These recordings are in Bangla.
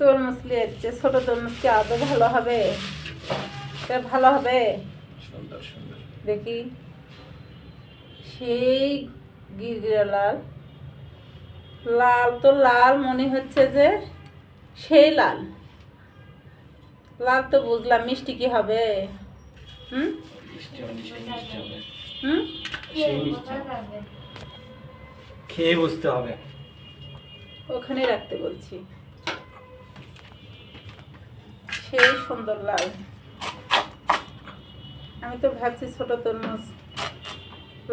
তরমুজ লিয়েছে ছোট তরমুজ কি আদৌ ভালো হবে? ভালো হবে? দেখি। সেই গিরগিরা লাল। লাল তো লাল মনে হচ্ছে যে সেই লাল। লাল তো বুঝলাম মিষ্টি কি হবে? হুম? হুম? হবে। খেয়ে বুঝতে হবে। ওখানে রাখতে বলছি। সেই সুন্দর লাল। আমি তো ভাবছি ছোট তরমুজ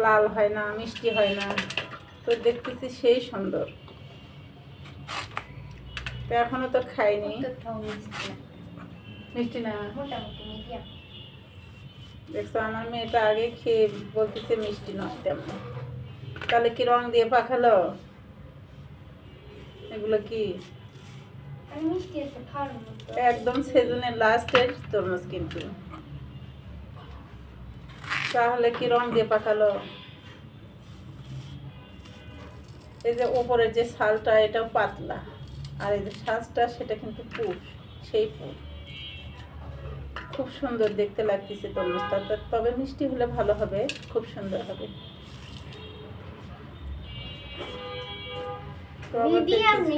লাল হয় না মিষ্টি হয় না তো দেখতেছি সেই সুন্দর। তো এখনও তো খাইনি। মিষ্টি না। দেখছ আমার মেয়েটা আগে খেয়ে বলতেছে মিষ্টি নয় তেমন। তাহলে কি রং দিয়ে পাখালো এগুলো কি? একদম সেজনের লাস্টের তরমুজ কিন্তু। তাহলে কি রং দিয়ে পাকালো এই যে ওপরের যে ছালটা এটা পাতলা। আর এই যে শ্বাসটা সেটা কিন্তু পুষ সেই পুষ খুব সুন্দর দেখতে লাগতেছে তরমুজটা। তবে মিষ্টি হলে ভালো হবে খুব সুন্দর হবে। তো আবার দেখতেছি-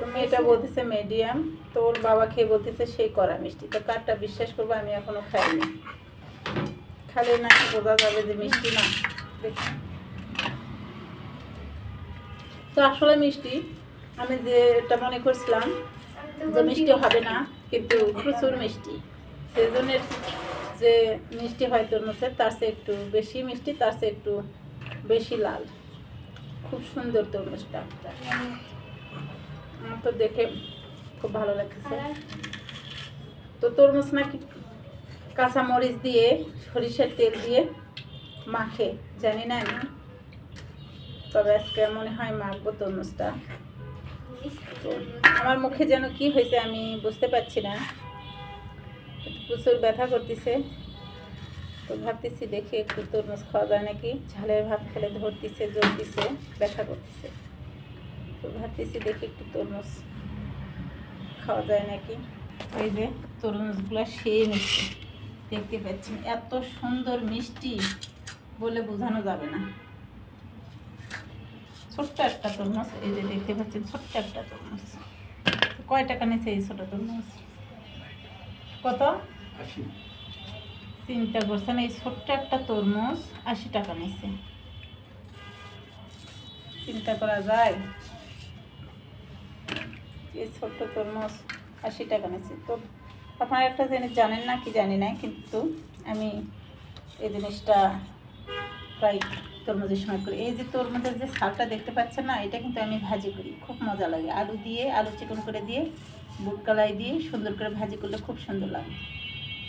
তুমি এটা বলতেছে মিডিয়াম তো ওর বাবা খেয়ে বলতেছে সেই করা মিষ্টি। তো কারটা বিশ্বাস করব আমি এখনও খাইনি। খালি না বোঝা যাবে যে মিষ্টি না। তো আসলে মিষ্টি আমি যে এটা মনে করছিলাম যে মিষ্টি হবে না কিন্তু প্রচুর মিষ্টি। সেজনের যে মিষ্টি হয় তরমুজের তার চেয়ে একটু বেশি মিষ্টি তার চেয়ে একটু বেশি লাল। খুব সুন্দর তরমুজটা আমার তো দেখে খুব ভালো লাগতেছে। তো তরমুজ নাকি কাঁচা মরিচ দিয়ে, সরিষার তেল দিয়ে মাখে, জানি না আমি। তবে আজকে মনে হয় মাখবো তরমুজটা। তো আমার মুখে যেন কি হয়েছে আমি বুঝতে পারছি না। প্রচুর ব্যথা করতেছে। তো ভাবতেছি দেখি একটু তরমুজ খাওয়া যায় নাকি? ঝালের ভাত খেলে ধরতেছে, জ্বলতেছে, ব্যথা করতেছে। তো ভাবতেছি দেখি একটু তরমুজ খাওয়া যায় নাকি? এই যে তরমুজগুলো সেই মিষ্টি দেখতে পাচ্ছেন, এত সুন্দর মিষ্টি বলে বোঝানো যাবে না। ছোট্ট একটা তরমুজ, এই যে দেখতে পাচ্ছেন, ছোট্ট একটা তরমুজ। কয় টাকা নিচ্ছে এই ছোট তরমুজ? কত? আসি চিন্তা করছেন এই ছোট্ট একটা তরমুজ আশি টাকা নিচ্ছে চিন্তা করা যায়? এই ছোট্ট তরমুজ আশি টাকা নিচ্ছে তো আপনারা একটা জিনিস জানেন না, কি জানি না, কিন্তু আমি এই জিনিসটা প্রায় তরমুজের সময় করি। এই যে তরমুজের যে শাকটা দেখতে পাচ্ছেন না, এটা কিন্তু আমি ভাজি করি। খুব মজা লাগে। আলু দিয়ে, আলু চিকন করে দিয়ে, বুট কালাই দিয়ে সুন্দর করে ভাজি করলে খুব সুন্দর লাগে।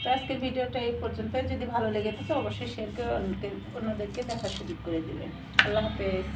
তো আজকের ভিডিওটা এই পর্যন্ত যদি ভালো লেগে থাকে, অবশ্যই শেয়ার করে অন্যদেরকে দেখার সুযোগ করে দেবেন। আল্লাহ হাফেজ।